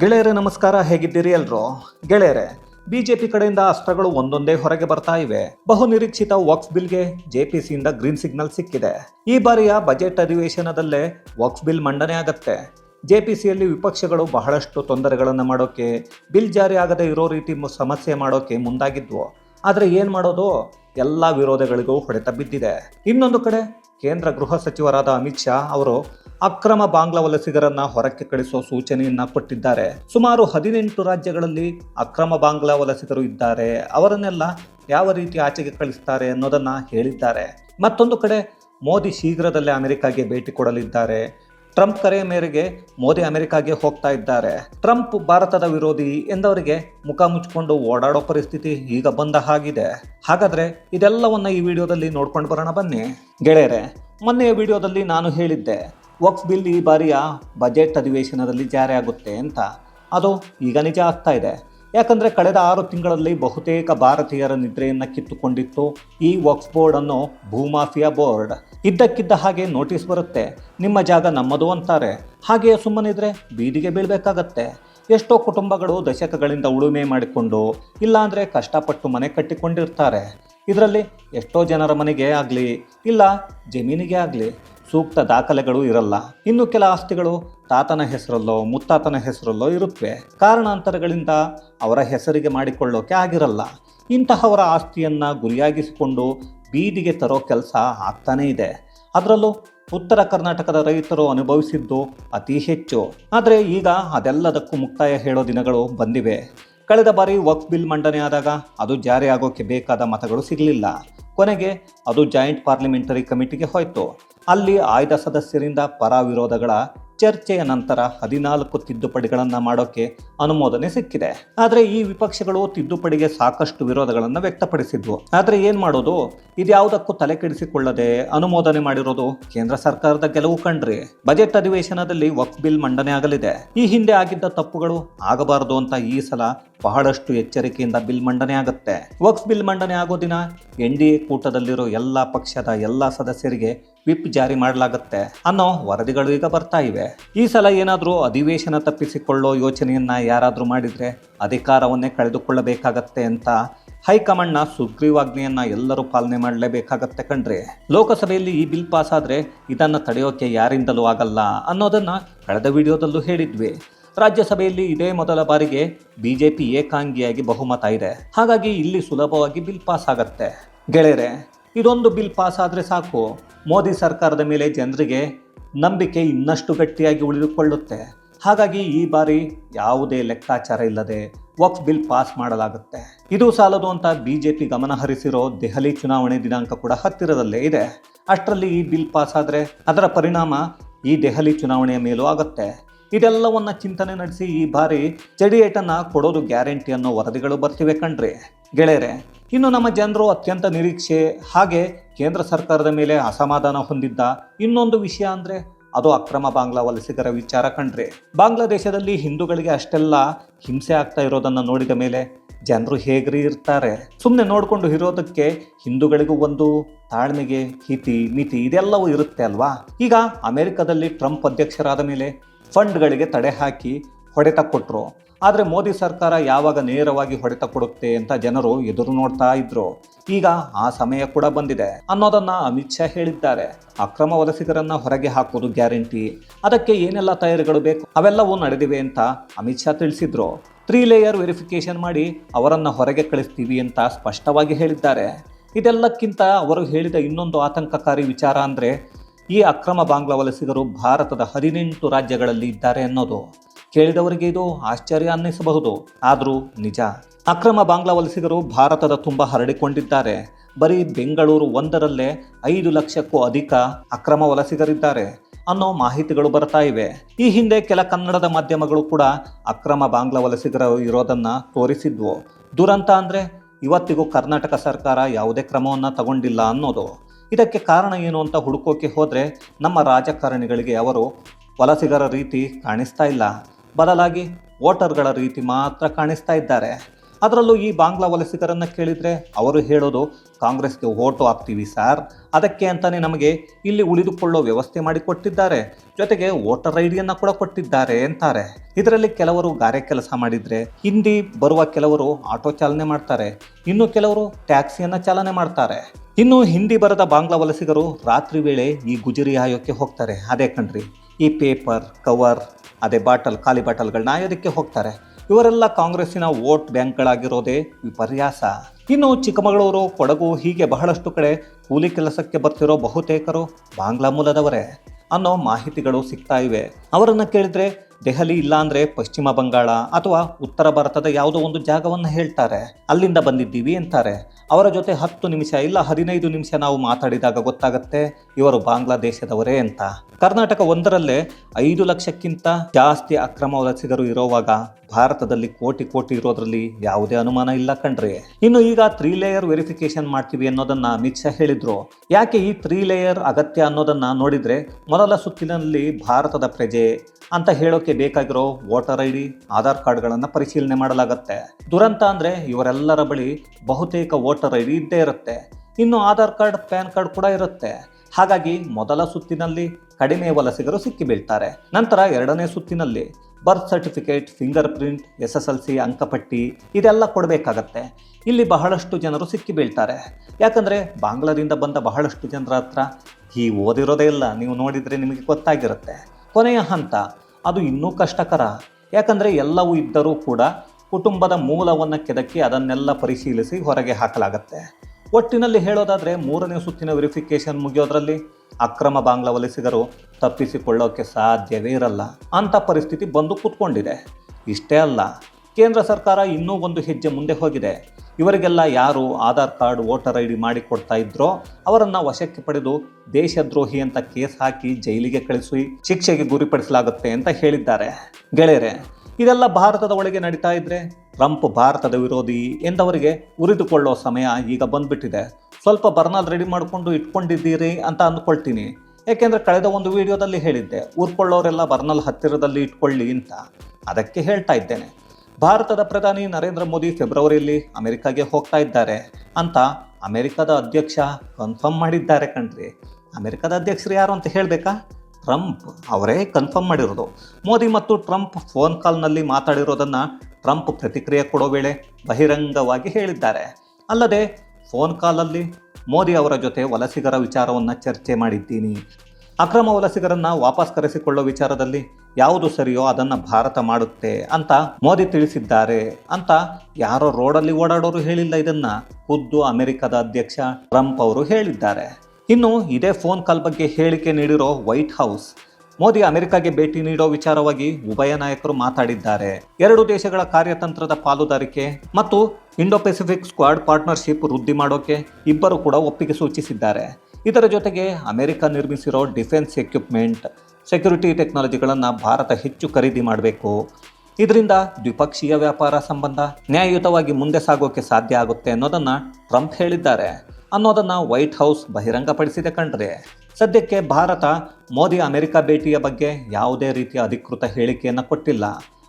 ಗೆಳೆಯರೇ, ನಮಸ್ಕಾರ. ಹೇಗಿದ್ದೀರಿ ಎಲ್ರು? ಗೆಳೆಯರೆ, ಬಿಜೆಪಿ ಕಡೆಯಿಂದ ಅಸ್ತ್ರಗಳು ಒಂದೊಂದೇ ಹೊರಗೆ ಬರ್ತಾ ಇವೆ. ಬಹು ನಿರೀಕ್ಷಿತ ವಕ್ಫ್ ಬಿಲ್ಗೆ ಜೆಪಿಸಿಯಿಂದ ಗ್ರೀನ್ ಸಿಗ್ನಲ್ ಸಿಕ್ಕಿದೆ. ಈ ಬಾರಿಯ ಬಜೆಟ್ ಅಧಿವೇಶನದಲ್ಲೇ ವಾಕ್ಸ್ ಬಿಲ್ ಮಂಡನೆ ಆಗತ್ತೆ. ಜೆಪಿಸಿಯಲ್ಲಿ ವಿಪಕ್ಷಗಳು ಬಹಳಷ್ಟು ತೊಂದರೆಗಳನ್ನು ಮಾಡೋಕೆ, ಬಿಲ್ ಜಾರಿ ಆಗದೆ ಇರೋ ರೀತಿ ಸಮಸ್ಯೆ ಮಾಡೋಕೆ ಮುಂದಾಗಿದ್ವು. ಆದರೆ ಏನು ಮಾಡೋದು? ಎಲ್ಲ ವಿರೋಧಗಳಿಗೂ ಹೊಡೆತ ಬಿದ್ದಿದೆ. ಇನ್ನೊಂದು ಕಡೆ ಕೇಂದ್ರ ಗೃಹ ಸಚಿವರಾದ ಅಮಿತ್ ಶಾ ಅವರು ಅಕ್ರಮ ಬಾಂಗ್ಲಾ ವಲಸಿಗರನ್ನ ಹೊರಕ್ಕೆ ಕಳಿಸುವ ಸೂಚನೆಯನ್ನ ಕೊಟ್ಟಿದ್ದಾರೆ. ಸುಮಾರು ಹದಿನೆಂಟು ರಾಜ್ಯಗಳಲ್ಲಿ ಅಕ್ರಮ ಬಾಂಗ್ಲಾ ವಲಸಿಗರು ಇದ್ದಾರೆ. ಅವರನ್ನೆಲ್ಲ ಯಾವ ರೀತಿ ಆಚೆಗೆ ಕಳಿಸ್ತಾರೆ ಅನ್ನೋದನ್ನ ಹೇಳಿದ್ದಾರೆ. ಮತ್ತೊಂದು ಕಡೆ ಮೋದಿ ಶೀಘ್ರದಲ್ಲೇ ಅಮೆರಿಕಾಗೆ ಭೇಟಿ ಕೊಡಲಿದ್ದಾರೆ. ಟ್ರಂಪ್ ಕರೆಯ ಮೇರೆಗೆ ಮೋದಿ ಅಮೆರಿಕಾಗೆ ಹೋಗ್ತಾ ಇದ್ದಾರೆ. ಟ್ರಂಪ್ ಭಾರತದ ವಿರೋಧಿ ಎಂದವರಿಗೆ ಮುಖ ಮುಚ್ಚಿಕೊಂಡು ಓಡಾಡೋ ಪರಿಸ್ಥಿತಿ ಈಗ ಬಂದ ಹಾಗಿದೆ. ಹಾಗಾದ್ರೆ ಇದೆಲ್ಲವನ್ನ ಈ ವಿಡಿಯೋದಲ್ಲಿ ನೋಡ್ಕೊಂಡು ಬರೋಣ ಬನ್ನಿ. ಗೆಳೆಯರೆ, ಮೊನ್ನೆಯ ವಿಡಿಯೋದಲ್ಲಿ ನಾನು ಹೇಳಿದ್ದೆ ವಕ್ಫ್ ಬಿಲ್ ಈ ಬಾರಿಯ ಬಜೆಟ್ ಅಧಿವೇಶನದಲ್ಲಿ ಜಾರಿಯಾಗುತ್ತೆ ಅಂತ. ಅದು ಈಗ ನಿಜ ಆಗ್ತಾ ಇದೆ. ಯಾಕಂದರೆ ಕಳೆದ ಆರು ತಿಂಗಳಲ್ಲಿ ಬಹುತೇಕ ಭಾರತೀಯರ ನಿದ್ರೆಯನ್ನು ಕಿತ್ತುಕೊಂಡಿತ್ತು ಈ ವಕ್ಫ್ ಬೋರ್ಡ್ ಅನ್ನು ಭೂಮಾಫಿಯಾ ಬೋರ್ಡ್. ಇದ್ದಕ್ಕಿದ್ದ ಹಾಗೆ ನೋಟಿಸ್ ಬರುತ್ತೆ. ನಿಮ್ಮ ಜಾಗ ನಮ್ಮದು ಅಂತಾರೆ. ಹಾಗೆಯೇ ಸುಮ್ಮನಿದ್ರೆ ಬೀದಿಗೆ ಬೀಳಬೇಕಾಗತ್ತೆ. ಎಷ್ಟೋ ಕುಟುಂಬಗಳು ದಶಕಗಳಿಂದ ಉಳುಮೆ ಮಾಡಿಕೊಂಡು, ಇಲ್ಲಾಂದರೆ ಕಷ್ಟಪಟ್ಟು ಮನೆ ಕಟ್ಟಿಕೊಂಡಿರ್ತಾರೆ. ಇದರಲ್ಲಿ ಎಷ್ಟೋ ಜನರ ಮನೆಗೆ ಆಗಲಿ, ಇಲ್ಲ ಜಮೀನಿಗೆ ಆಗಲಿ ಸೂಕ್ತ ದಾಖಲೆಗಳು ಇರಲ್ಲ. ಇನ್ನು ಕೆಲ ಆಸ್ತಿಗಳು ತಾತನ ಹೆಸರಲ್ಲೋ, ಮುತ್ತಾತನ ಹೆಸರಲ್ಲೋ ಇರುತ್ತವೆ ಕಾರಣಾಂತರಗಳಿಂದ ಅವರ ಹೆಸರಿಗೆ ಮಾಡಿಕೊಳ್ಳೋಕೆ ಆಗಿರಲ್ಲ. ಇಂತಹವರ ಆಸ್ತಿಯನ್ನು ಗುರಿಯಾಗಿಸಿಕೊಂಡು ಬೀದಿಗೆ ತರೋ ಕೆಲಸ ಆಗ್ತಾನೇ ಇದೆ. ಅದರಲ್ಲೂ ಉತ್ತರ ಕರ್ನಾಟಕದ ರೈತರು ಅನುಭವಿಸಿದ್ದು ಅತಿ ಹೆಚ್ಚು. ಆದರೆ ಈಗ ಅದೆಲ್ಲದಕ್ಕೂ ಮುಕ್ತಾಯ ಹೇಳೋ ದಿನಗಳು ಬಂದಿವೆ. ಕಳೆದ ಬಾರಿ ವಕ್ಫ್ ಬಿಲ್ ಮಂಡನೆ ಆದಾಗ ಅದು ಜಾರಿ ಆಗೋಕೆ ಬೇಕಾದ ಮತಗಳು ಸಿಗಲಿಲ್ಲ. ಕೊನೆಗೆ ಅದು ಜಾಯಿಂಟ್ ಪಾರ್ಲಿಮೆಂಟರಿ ಕಮಿಟಿಗೆ ಹೋಯಿತು. ಅಲ್ಲಿ ಆಯ್ದ ಸದಸ್ಯರಿಂದ ಪರ ವಿರೋಧಗಳ ಚರ್ಚೆಯ ನಂತರ ಹದಿನಾಲ್ಕು ತಿದ್ದುಪಡಿಗಳನ್ನು ಮಾಡೋಕೆ ಅನುಮೋದನೆ ಸಿಕ್ಕಿದೆ. ಆದರೆ ಈ ವಿಪಕ್ಷಗಳು ತಿದ್ದುಪಡಿಗೆ ಸಾಕಷ್ಟು ವಿರೋಧಗಳನ್ನು ವ್ಯಕ್ತಪಡಿಸಿದ್ವು. ಆದರೆ ಏನ್ ಮಾಡೋದು? ಇದ್ಯಾವುದಕ್ಕೂ ತಲೆ ಕೆಡಿಸಿಕೊಳ್ಳದೆ ಅನುಮೋದನೆ ಮಾಡಿರೋದು ಕೇಂದ್ರ ಸರ್ಕಾರದ ಗೆಲುವು ಕಂಡ್ರಿ. ಬಜೆಟ್ ಅಧಿವೇಶನದಲ್ಲಿ ವಕ್ ಬಿಲ್ ಮಂಡನೆ ಆಗಲಿದೆ. ಈ ಹಿಂದೆ ಆಗಿದ್ದ ತಪ್ಪುಗಳು ಆಗಬಾರದು ಅಂತ ಈ ಸಲ ಬಹಳಷ್ಟು ಎಚ್ಚರಿಕೆಯಿಂದ ಬಿಲ್ ಮಂಡನೆ ಆಗುತ್ತೆ. ವಕ್ಸ್ ಬಿಲ್ ಮಂಡನೆ ಆಗೋ ದಿನ ಎನ್ ಡಿ ಎ ಕೂಟದಲ್ಲಿರೋ ಎಲ್ಲ ಪಕ್ಷದ ಎಲ್ಲ ಸದಸ್ಯರಿಗೆ ವಿಪ್ ಜಾರಿ ಮಾಡಲಾಗುತ್ತೆ ಅನ್ನೋ ವರದಿಗಳು ಈಗ ಬರ್ತಾ ಇವೆ. ಈ ಸಲ ಏನಾದರೂ ಅಧಿವೇಶನ ತಪ್ಪಿಸಿಕೊಳ್ಳೋ ಯೋಚನೆಯನ್ನ ಯಾರಾದರೂ ಮಾಡಿದರೆ ಅಧಿಕಾರವನ್ನೇ ಕಳೆದುಕೊಳ್ಳಬೇಕಾಗತ್ತೆ ಅಂತ ಹೈಕಮಾಂಡ್ನ ಸುಗ್ರೀವಾಜ್ಞೆಯನ್ನ ಎಲ್ಲರೂ ಪಾಲನೆ ಮಾಡಲೇಬೇಕಾಗತ್ತೆ ಕಣ್ರಿ. ಲೋಕಸಭೆಯಲ್ಲಿ ಈ ಬಿಲ್ ಪಾಸ್ ಆದರೆ ಇದನ್ನು ತಡೆಯೋಕೆ ಯಾರಿಂದಲೂ ಆಗಲ್ಲ ಅನ್ನೋದನ್ನು ಕಳೆದ ವಿಡಿಯೋದಲ್ಲೂ ಹೇಳಿದ್ವಿ. ರಾಜ್ಯಸಭೆಯಲ್ಲಿ ಇದೇ ಮೊದಲ ಬಾರಿಗೆ ಬಿಜೆಪಿ ಏಕಾಂಗಿಯಾಗಿ ಬಹುಮತ ಇದೆ. ಹಾಗಾಗಿ ಇಲ್ಲಿ ಸುಲಭವಾಗಿ ಬಿಲ್ ಪಾಸ್ ಆಗತ್ತೆ. ಗೆಳೆಯರೆ ಇದೊಂದು ಬಿಲ್ ಪಾಸ್ ಆದರೆ ಸಾಕು. ಮೋದಿ ಸರ್ಕಾರದ ಮೇಲೆ ಜನರಿಗೆ ನಂಬಿಕೆ ಇನ್ನಷ್ಟು ಗಟ್ಟಿಯಾಗಿ ಉಳಿದುಕೊಳ್ಳುತ್ತೆ. ಹಾಗಾಗಿ ಈ ಬಾರಿ ಯಾವುದೇ ಲೆಕ್ಕಾಚಾರ ಇಲ್ಲದೆ ವಕ್ಫ್ ಬಿಲ್ ಪಾಸ್ ಮಾಡಲಾಗುತ್ತೆ. ಇದು ಸಾಲದು ಅಂತ ಬಿಜೆಪಿ ಗಮನ ಹರಿಸಿರೋ ದೆಹಲಿ ಚುನಾವಣೆ ದಿನಾಂಕ ಕೂಡ ಹತ್ತಿರದಲ್ಲೇ ಇದೆ. ಅಷ್ಟರಲ್ಲಿ ಈ ಬಿಲ್ ಪಾಸ್ ಆದರೆ ಅದರ ಪರಿಣಾಮ ಈ ದೆಹಲಿ ಚುನಾವಣೆಯ ಮೇಲೂ ಆಗುತ್ತೆ. ಇದೆಲ್ಲವನ್ನ ಚಿಂತನೆ ನಡೆಸಿ ಈ ಬಾರಿ ಚಡಿಯೇಟನ್ನ ಕೊಡೋದು ಗ್ಯಾರಂಟಿ ಅನ್ನೋ ವರದಿಗಳು ಬರ್ತಿವೆ ಕಣ್ರಿ. ಗೆಳೆಯರೆ ಇನ್ನು ನಮ್ಮ ಜನರು ಅತ್ಯಂತ ನಿರೀಕ್ಷೆ ಹಾಗೆ ಕೇಂದ್ರ ಸರ್ಕಾರದ ಮೇಲೆ ಅಸಮಾಧಾನ ಹೊಂದಿದ್ದ ಇನ್ನೊಂದು ವಿಷಯ ಅಂದರೆ ಅದು ಅಕ್ರಮ ಬಾಂಗ್ಲಾ ವಲಸಿಗರ ವಿಚಾರ ಕಂಡ್ರೆ ಬಾಂಗ್ಲಾದೇಶದಲ್ಲಿ ಹಿಂದೂಗಳಿಗೆ ಅಷ್ಟೆಲ್ಲ ಹಿಂಸೆ ಆಗ್ತಾ ಇರೋದನ್ನು ನೋಡಿದ ಮೇಲೆ ಜನರು ಹೇಗ್ರಿ ಇರ್ತಾರೆ? ಸುಮ್ಮನೆ ನೋಡಿಕೊಂಡು ಇರೋದಕ್ಕೆ ಹಿಂದೂಗಳಿಗೂ ಒಂದು ತಾಳ್ಮೆಗೆ ಹಿತಿ ಮಿತಿ ಇದೆಲ್ಲವೂ ಇರುತ್ತೆ ಅಲ್ವಾ? ಈಗ ಅಮೆರಿಕದಲ್ಲಿ ಟ್ರಂಪ್ ಅಧ್ಯಕ್ಷರಾದ ಮೇಲೆ ಫಂಡ್ಗಳಿಗೆ ತಡೆ ಹಾಕಿ ಹೊಡೆತ ಕೊಟ್ಟರು ಆದರೆ ಮೋದಿ ಸರ್ಕಾರ ಯಾವಾಗ ನೇರವಾಗಿ ಹೊಡೆತ ಕೊಡುತ್ತೆ ಅಂತ ಜನರು ಎದುರು ನೋಡ್ತಾ ಇದ್ರು. ಈಗ ಆ ಸಮಯ ಕೂಡ ಬಂದಿದೆ. ಅನ್ನೋದನ್ನ ಅಮಿತ್ ಶಾ ಹೇಳಿದ್ದಾರೆ. ಅಕ್ರಮ ವಲಸಿಗರನ್ನ ಹೊರಗೆ ಹಾಕೋದು ಗ್ಯಾರಂಟಿ. ಅದಕ್ಕೆ ಏನೆಲ್ಲ ತಯಾರಿಗಳು ಬೇಕು? ಅವೆಲ್ಲವೂ ನಡೆದಿವೆ ಅಂತ ಅಮಿತ್ ಶಾ ತಿಳಿಸಿದ್ರು. ತ್ರೀ ಲೇಯರ್ ವೆರಿಫಿಕೇಶನ್ ಮಾಡಿ ಅವರನ್ನ ಹೊರಗೆ ಕಳಿಸ್ತೀವಿ ಅಂತ ಸ್ಪಷ್ಟವಾಗಿ ಹೇಳಿದ್ದಾರೆ. ಇದೆಲ್ಲಕ್ಕಿಂತ ಅವರು ಹೇಳಿದ ಇನ್ನೊಂದು ಆತಂಕಕಾರಿ ವಿಚಾರ ಅಂದ್ರೆ, ಈ ಅಕ್ರಮ ಬಾಂಗ್ಲಾ ವಲಸಿಗರು ಭಾರತದ ಹದಿನೆಂಟು ರಾಜ್ಯಗಳಲ್ಲಿ ಇದ್ದಾರೆ ಅನ್ನೋದು. ಕೇಳಿದವರಿಗೆ ಇದು ಆಶ್ಚರ್ಯ ಅನ್ನಿಸಬಹುದು. ಆದರೂ ನಿಜ. ಅಕ್ರಮ ಬಾಂಗ್ಲಾ ವಲಸಿಗರು ಭಾರತದ ತುಂಬ ಹರಡಿಕೊಂಡಿದ್ದಾರೆ. ಬರೀ ಬೆಂಗಳೂರು ಒಂದರಲ್ಲೇ ಐದು ಲಕ್ಷಕ್ಕೂ ಅಧಿಕ ಅಕ್ರಮ ವಲಸಿಗರಿದ್ದಾರೆ ಅನ್ನೋ ಮಾಹಿತಿಗಳು ಬರ್ತಾ ಇವೆ. ಈ ಹಿಂದೆ ಕೆಲ ಕನ್ನಡದ ಮಾಧ್ಯಮಗಳು ಕೂಡ ಅಕ್ರಮ ಬಾಂಗ್ಲಾ ವಲಸಿಗರು ಇರೋದನ್ನು ತೋರಿಸಿದ್ವು. ದುರಂತ ಅಂದರೆ ಇವತ್ತಿಗೂ ಕರ್ನಾಟಕ ಸರ್ಕಾರ ಯಾವುದೇ ಕ್ರಮವನ್ನು ತಗೊಂಡಿಲ್ಲ ಅನ್ನೋದು. ಇದಕ್ಕೆ ಕಾರಣ ಏನು ಅಂತ ಹುಡುಕೋಕೆ ಹೋದರೆ ನಮ್ಮ ರಾಜಕಾರಣಿಗಳಿಗೆ ಅವರು ವಲಸಿಗರ ರೀತಿ ಕಾಣಿಸ್ತಾ ಇಲ್ಲ. ಬದಲಾಗಿ ವೋಟರ್ಗಳ ರೀತಿ ಮಾತ್ರ ಕಾಣಿಸ್ತಾ ಇದ್ದಾರೆ. ಅದರಲ್ಲೂ ಈ ಬಾಂಗ್ಲಾ ವಲಸಿಗರನ್ನು ಕೇಳಿದ್ರೆ ಅವರು ಹೇಳೋದು, ಕಾಂಗ್ರೆಸ್ಗೆ ಓಟು ಹಾಕ್ತೀವಿ ಸರ್. ಅದಕ್ಕೆ ಅಂತಲೇ ನಮಗೆ ಇಲ್ಲಿ ಉಳಿದುಕೊಳ್ಳೋ ವ್ಯವಸ್ಥೆ ಮಾಡಿಕೊಟ್ಟಿದ್ದಾರೆ ಜೊತೆಗೆ ವೋಟರ್ ಐ ಡಿಯನ್ನ ಕೂಡ ಕೊಟ್ಟಿದ್ದಾರೆ ಅಂತಾರೆ. ಇದರಲ್ಲಿ ಕೆಲವರು ಗಾರೆ ಕೆಲಸ ಮಾಡಿದ್ರೆ, ಹಿಂದಿ ಬರುವ ಕೆಲವರು ಆಟೋ ಚಾಲನೆ ಮಾಡ್ತಾರೆ. ಇನ್ನು ಕೆಲವರು ಟ್ಯಾಕ್ಸಿಯನ್ನ ಚಾಲನೆ ಮಾಡ್ತಾರೆ. ಇನ್ನು ಹಿಂದಿ ಬರದ ಬಾಂಗ್ಲಾ ವಲಸಿಗರು ರಾತ್ರಿ ವೇಳೆ ಈ ಗುಜರಿ ಆಯೋಕ್ಕೆ ಹೋಗ್ತಾರೆ. ಅದೇ ಕಣ್ರಿ, ಈ ಪೇಪರ್, ಕವರ್ ಅದೇ ಬಾಟಲ್, ಖಾಲಿ ಬಾಟಲ್ಗಳನ್ನ ಆಯೋದಕ್ಕೆ ಹೋಗ್ತಾರೆ. ಇವರೆಲ್ಲ ಕಾಂಗ್ರೆಸ್ಸಿನ ವೋಟ್ ಬ್ಯಾಂಕ್ಗಳಾಗಿರೋದೇ ವಿಪರ್ಯಾಸ. ಇನ್ನು ಚಿಕ್ಕಮಗಳೂರು, ಕೊಡಗು ಹೀಗೆ ಬಹಳಷ್ಟು ಕಡೆ ಕೂಲಿ ಕೆಲಸಕ್ಕೆ ಬರ್ತಿರೋ ಬಹುತೇಕರು ಬಾಂಗ್ಲಾ ಮೂಲದವರೇ ಅನ್ನೋ ಮಾಹಿತಿಗಳು ಸಿಗ್ತಾ ಇವೆ. ಅವರನ್ನು ಕೇಳಿದ್ರೆ ದೆಹಲಿ ಇಲ್ಲಾಂದ್ರೆ ಪಶ್ಚಿಮ ಬಂಗಾಳ ಅಥವಾ ಉತ್ತರ ಭಾರತದ ಯಾವುದೋ ಒಂದು ಜಾಗವನ್ನು ಹೇಳ್ತಾರೆ. ಅಲ್ಲಿಂದ ಬಂದಿದ್ದೀವಿ ಅಂತಾರೆ. ಅವರ ಜೊತೆ ಹತ್ತು ನಿಮಿಷ ಇಲ್ಲ ಹದಿನೈದು ನಿಮಿಷ ನಾವು ಮಾತಾಡಿದಾಗ ಗೊತ್ತಾಗತ್ತೆ, ಇವರು ಬಾಂಗ್ಲಾದೇಶದವರೇ ಅಂತ. ಕರ್ನಾಟಕ ಒಂದರಲ್ಲೇ ಐದು ಲಕ್ಷಕ್ಕಿಂತ ಜಾಸ್ತಿ ಅಕ್ರಮ ವಲಸಿಗರು ಇರೋವಾಗ ಭಾರತದಲ್ಲಿ ಕೋಟಿ ಕೋಟಿ ಇರೋದ್ರಲ್ಲಿ ಯಾವುದೇ ಅನುಮಾನ ಇಲ್ಲ ಕಣ್ರಿ. ಇನ್ನು ಈಗ ತ್ರೀ ಲೇಯರ್ ವೆರಿಫಿಕೇಶನ್ ಮಾಡ್ತೀವಿ ಅನ್ನೋದನ್ನ ಅಮಿತ್ ಶಾ ಹೇಳಿದ್ರು. ಯಾಕೆ ಈ ತ್ರೀ ಲೇಯರ್ ಅಗತ್ಯ ಅನ್ನೋದನ್ನ ನೋಡಿದ್ರೆ ಮೊದಲ ಸುತ್ತಿನಲ್ಲಿ ಭಾರತದ ಪ್ರಜೆ ಅಂತ ಹೇಳೋಕೆ ಬೇಕಾಗಿರೋ ವೋಟರ್ ಐ ಡಿ, ಆಧಾರ್ ಕಾರ್ಡ್ಗಳನ್ನು ಪರಿಶೀಲನೆ ಮಾಡಲಾಗುತ್ತೆ. ದುರಂತ ಅಂದ್ರೆ ಇವರೆಲ್ಲರ ಬಳಿ ಬಹುತೇಕ ವೋಟರ್ ಐ ಡಿ ಇದ್ದೇ ಇರುತ್ತೆ. ಇನ್ನು ಆಧಾರ್ ಕಾರ್ಡ್, ಪ್ಯಾನ್ ಕಾರ್ಡ್ ಕೂಡ ಇರುತ್ತೆ. ಹಾಗಾಗಿ ಮೊದಲ ಸುತ್ತಿನಲ್ಲಿ ಕಡಿಮೆ ವಲಸಿಗರು ಸಿಕ್ಕಿಬೀಳ್ತಾರೆ. ನಂತರ ಎರಡನೇ ಸುತ್ತಿನಲ್ಲಿ birth certificate, finger print, S S L C, ಅಂಕಪಟ್ಟಿ ಇದೆಲ್ಲ ಕೊಡಬೇಕಾಗತ್ತೆ. ಇಲ್ಲಿ ಬಹಳಷ್ಟು ಜನರು ಸಿಕ್ಕಿಬೀಳ್ತಾರೆ. ಯಾಕಂದರೆ ಬಾಂಗ್ಲಾದಿಂದ ಬಂದ ಬಹಳಷ್ಟು ಜನರ ಹತ್ರ ಈ ಓದಿರೋದೇ ಇಲ್ಲ. ನೀವು ನೋಡಿದರೆ ನಿಮಗೆ ಗೊತ್ತಾಗಿರುತ್ತೆ. ಕೊನೆಯ ಹಂತ, ಅದು ಇನ್ನೂ ಕಷ್ಟಕರ. ಯಾಕಂದರೆ ಎಲ್ಲವೂ ಇದ್ದರೂ ಕೂಡ ಕುಟುಂಬದ ಮೂಲವನ್ನು ಕೆದಕಿ ಅದನ್ನೆಲ್ಲ ಪರಿಶೀಲಿಸಿ ಹೊರಗೆ ಹಾಕಲಾಗತ್ತೆ. ಒಟ್ಟಿನಲ್ಲಿ ಹೇಳೋದಾದರೆ ಮೂರನೇ ಸುತ್ತಿನ ವೆರಿಫಿಕೇಶನ್ ಮುಗಿಯೋದ್ರಲ್ಲಿ ಅಕ್ರಮ ಬಾಂಗ್ಲಾ ವಲಸಿಗರು ತಪ್ಪಿಸಿಕೊಳ್ಳೋಕೆ ಸಾಧ್ಯವೇ ಇರಲ್ಲ. ಅಂಥ ಪರಿಸ್ಥಿತಿ ಬಂದು ಕೂತ್ಕೊಂಡಿದೆ. ಇಷ್ಟೇ ಅಲ್ಲ, ಕೇಂದ್ರ ಸರ್ಕಾರ ಇನ್ನೂ ಒಂದು ಹೆಜ್ಜೆ ಮುಂದೆ ಹೋಗಿದೆ. ಇವರಿಗೆಲ್ಲ ಯಾರು Aadhaar card, voter I D ಮಾಡಿಕೊಡ್ತಾ ಇದ್ರೋ ಅವರನ್ನು ವಶಕ್ಕೆ ಪಡೆದು ದೇಶದ್ರೋಹಿ ಅಂತ ಕೇಸ್ ಹಾಕಿ ಜೈಲಿಗೆ ಕಳಿಸಿ ಶಿಕ್ಷೆಗೆ ಗುರಿಪಡಿಸಲಾಗುತ್ತೆ ಅಂತ ಹೇಳಿದ್ದಾರೆ. ಗೆಳೆಯರೆ, ಇದೆಲ್ಲ ಭಾರತದ ಒಳಗೆ ನಡೀತಾ ಇದ್ರೆ ಟ್ರಂಪ್ ಭಾರತದ ವಿರೋಧಿ ಎಂದವರಿಗೆ ಉರಿದುಕೊಳ್ಳೋ ಸಮಯ ಈಗ ಬಂದ್ಬಿಟ್ಟಿದೆ. ಸ್ವಲ್ಪ ಬರ್ನಾಲ್ ರೆಡಿ ಮಾಡಿಕೊಂಡು ಇಟ್ಕೊಂಡಿದ್ದೀರಿ ಅಂತ ಅಂದ್ಕೊಳ್ತೀನಿ. ಏಕೆಂದರೆ ಕಳೆದ ಒಂದು ವಿಡಿಯೋದಲ್ಲಿ ಹೇಳಿದ್ದೆ ಊರ್ಕೊಳ್ಳೋರೆಲ್ಲ ಬರ್ನಲ್ ಹತ್ತಿರದಲ್ಲಿ ಇಟ್ಕೊಳ್ಳಿ ಅಂತ. ಅದಕ್ಕೆ ಹೇಳ್ತಾ ಇದ್ದೇನೆ. ಭಾರತದ ಪ್ರಧಾನಿ ನರೇಂದ್ರ ಮೋದಿ ಫೆಬ್ರವರಿಯಲ್ಲಿ ಅಮೆರಿಕಾಗೆ ಹೋಗ್ತಾ ಇದ್ದಾರೆ ಅಂತ ಅಮೆರಿಕದ ಅಧ್ಯಕ್ಷ ಕನ್ಫರ್ಮ್ ಮಾಡಿದ್ದಾರೆ ಕಣ್ರಿ. ಅಮೆರಿಕದ ಅಧ್ಯಕ್ಷರು ಯಾರು ಅಂತ ಹೇಳಬೇಕಾ? ಟ್ರಂಪ್ ಅವರೇ ಕನ್ಫರ್ಮ್ ಮಾಡಿರೋದು. ಮೋದಿ ಮತ್ತು ಟ್ರಂಪ್ ಫೋನ್ ಕಾಲ್ನಲ್ಲಿ ಮಾತಾಡಿರೋದನ್ನು ಟ್ರಂಪ್ ಪ್ರತಿಕ್ರಿಯೆ ಕೊಡೋ ವೇಳೆ ಬಹಿರಂಗವಾಗಿ ಹೇಳಿದ್ದಾರೆ. ಅಲ್ಲದೆ ಫೋನ್ ಕಾಲಲ್ಲಿ ಮೋದಿ ಅವರ ಜೊತೆ ವಲಸಿಗರ ವಿಚಾರವನ್ನು ಚರ್ಚೆ ಮಾಡಿದ್ದೀನಿ. ಅಕ್ರಮ ವಲಸಿಗರನ್ನ ವಾಪಸ್ ಕರೆಸಿಕೊಳ್ಳೋ ವಿಚಾರದಲ್ಲಿ ಯಾವುದು ಸರಿಯೋ ಅದನ್ನ ಭಾರತ ಮಾಡುತ್ತೆ ಅಂತ ಮೋದಿ ತಿಳಿಸಿದ್ದಾರೆ ಅಂತ ಯಾರೋ ರೋಡಲ್ಲಿ ಓಡಾಡೋರು ಹೇಳಿಲ್ಲ ಇದನ್ನ, ಖುದ್ದು ಅಮೆರಿಕದ ಅಧ್ಯಕ್ಷ ಟ್ರಂಪ್ ಅವರು ಹೇಳಿದ್ದಾರೆ. ಇನ್ನು ಇದೇ ಫೋನ್ ಕಾಲ್ ಬಗ್ಗೆ ಹೇಳಿಕೆ ನೀಡಿರೋ ವೈಟ್ ಹೌಸ್ ಮೋದಿ ಅಮೆರಿಕಾಗೆ ಭೇಟಿ ನೀಡೋ ವಿಚಾರವಾಗಿ ಉಭಯ ನಾಯಕರು ಮಾತಾಡಿದ್ದಾರೆ. ಎರಡು ದೇಶಗಳ ಕಾರ್ಯತಂತ್ರದ ಪಾಲುದಾರಿಕೆ ಮತ್ತು ಇಂಡೋ ಪೆಸಿಫಿಕ್ ಸ್ಕ್ವಾಡ್ ಪಾರ್ಟ್ನರ್ಶಿಪ್ ವೃದ್ಧಿ ಮಾಡೋಕೆ ಇಬ್ಬರು ಕೂಡ ಒಪ್ಪಿಗೆ ಸೂಚಿಸಿದ್ದಾರೆ. ಇದರ ಜೊತೆಗೆ ಅಮೆರಿಕ ನಿರ್ಮಿಸಿರೋ ಡಿಫೆನ್ಸ್ ಎಕ್ವಿಪ್ಮೆಂಟ್, ಸೆಕ್ಯುರಿಟಿ ಟೆಕ್ನಾಲಜಿಗಳನ್ನು ಭಾರತ ಹೆಚ್ಚು ಖರೀದಿ ಮಾಡಬೇಕು. ಇದರಿಂದ ದ್ವಿಪಕ್ಷೀಯ ವ್ಯಾಪಾರ ಸಂಬಂಧ ನ್ಯಾಯಯುತವಾಗಿ ಮುಂದೆ ಸಾಗೋಕೆ ಸಾಧ್ಯ ಆಗುತ್ತೆ ಅನ್ನೋದನ್ನು ಟ್ರಂಪ್ ಹೇಳಿದ್ದಾರೆ. ಅನ್ನೋದನ್ನು ವೈಟ್ ಹೌಸ್ ಬಹಿರಂಗಪಡಿಸಿದೆ ಕಂಡ್ರೆ ಸದ್ಯಕ್ಕೆ ಭಾರತ ಮೋದಿ ಅಮೆರಿಕ ಭೇಟಿಯ ಬಗ್ಗೆ ಯಾವುದೇ ರೀತಿಯ ಅಧಿಕೃತ ಹೇಳಿಕೆಯನ್ನು ಕೊಟ್ಟಿಲ್ಲ.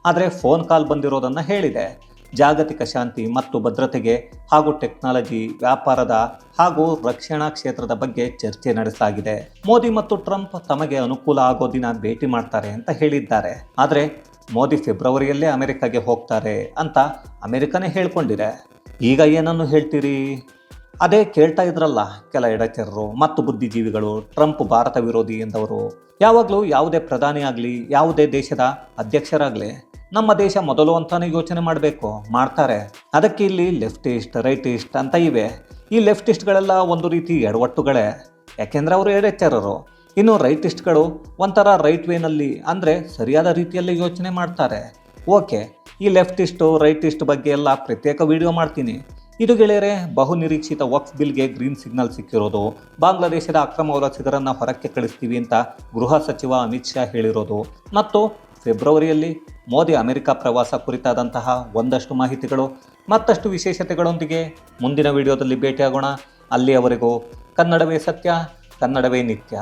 ಆದರೆ ಫೋನ್ ಕಾಲ್ ಬಂದಿರೋದನ್ನು ಹೇಳಿದೆ. ಜಾಗತಿಕ ಶಾಂತಿ ಮತ್ತು ಭದ್ರತೆಗೆ ಹಾಗೂ ಟೆಕ್ನಾಲಜಿ, ವ್ಯಾಪಾರದ ಹಾಗೂ ರಕ್ಷಣಾ ಕ್ಷೇತ್ರದ ಬಗ್ಗೆ ಚರ್ಚೆ ನಡೆಸಲಾಗಿದೆ. ಮೋದಿ ಮತ್ತು ಟ್ರಂಪ್ ತಮಗೆ ಅನುಕೂಲ ಆಗೋ ದಿನ ಭೇಟಿ ಮಾಡ್ತಾರೆ ಅಂತ ಹೇಳಿದ್ದಾರೆ. ಆದರೆ ಮೋದಿ ಫೆಬ್ರವರಿಯಲ್ಲೇ ಅಮೆರಿಕಾಗೆ ಹೋಗ್ತಾರೆ ಅಂತ ಅಮೆರಿಕನೇ ಹೇಳ್ಕೊಂಡಿದೆ. ಈಗ ಏನನ್ನು ಹೇಳ್ತೀರಿ? ಅದೇ ಕೇಳ್ತಾ ಇದ್ರಲ್ಲ ಕೆಲ ಎಡಚರರು ಮತ್ತು ಬುದ್ಧಿಜೀವಿಗಳು, ಟ್ರಂಪ್ ಭಾರತ ವಿರೋಧಿ ಎಂದವರು. ಯಾವಾಗಲೂ ಯಾವುದೇ ಪ್ರಧಾನಿ ಆಗಲಿ, ಯಾವುದೇ ದೇಶದ ಅಧ್ಯಕ್ಷರಾಗಲಿ, ನಮ್ಮ ದೇಶ ಮೊದಲು ಅಂತಾನೆ ಯೋಚನೆ ಮಾಡಬೇಕು, ಮಾಡ್ತಾರೆ. ಅದಕ್ಕೆ ಇಲ್ಲಿ ಲೆಫ್ಟಿಸ್ಟ್, ರೈಟಿಸ್ಟ್ ಅಂತ ಇವೆ. ಈ ಲೆಫ್ಟಿಸ್ಟ್ಗಳೆಲ್ಲ ಒಂದು ರೀತಿ ಎಡವಟ್ಟುಗಳೇ. ಯಾಕೆಂದರೆ ಅವರು ಎಡೆಚ್ಚರರು ಇನ್ನು ರೈಟಿಸ್ಟ್ಗಳು ಒಂಥರ ರೈಟ್ ವೇನಲ್ಲಿ ಅಂದರೆ ಸರಿಯಾದ ರೀತಿಯಲ್ಲಿ ಯೋಚನೆ ಮಾಡ್ತಾರೆ. ಓಕೆ, ಈ ಲೆಫ್ಟಿಸ್ಟು, ರೈಟಿಸ್ಟ್ ಬಗ್ಗೆ ಎಲ್ಲ ಪ್ರತ್ಯೇಕ ವಿಡಿಯೋ ಮಾಡ್ತೀನಿ. ಇದು ಗೆಳೆಯರೆ ಬಹು ನಿರೀಕ್ಷಿತ ವಕ್ಫ್ ಬಿಲ್ಗೆ ಗ್ರೀನ್ ಸಿಗ್ನಲ್ ಸಿಕ್ಕಿರೋದು. ಬಾಂಗ್ಲಾದೇಶದ ಅಕ್ರಮ ವಲಸಿಗರನ್ನ ಹೊರಕ್ಕೆ ಕಳಿಸ್ತೀವಿ ಅಂತ ಗೃಹ ಸಚಿವ ಅಮಿತ್ ಶಾ ಹೇಳಿರೋದು. ಮತ್ತು ಫೆಬ್ರವರಿಯಲ್ಲಿ ಮೋದಿ ಅಮೆರಿಕ ಪ್ರವಾಸ ಕುರಿತಾದಂತಹ ಒಂದಷ್ಟು ಮಾಹಿತಿಗಳು, ಮತ್ತಷ್ಟು ವಿಶೇಷತೆಗಳೊಂದಿಗೆ ಮುಂದಿನ ವಿಡಿಯೋದಲ್ಲಿ ಭೇಟಿಯಾಗೋಣ. ಅಲ್ಲಿಯವರೆಗೂ ಕನ್ನಡವೇ ಸತ್ಯ, ಕನ್ನಡವೇ ನಿತ್ಯ.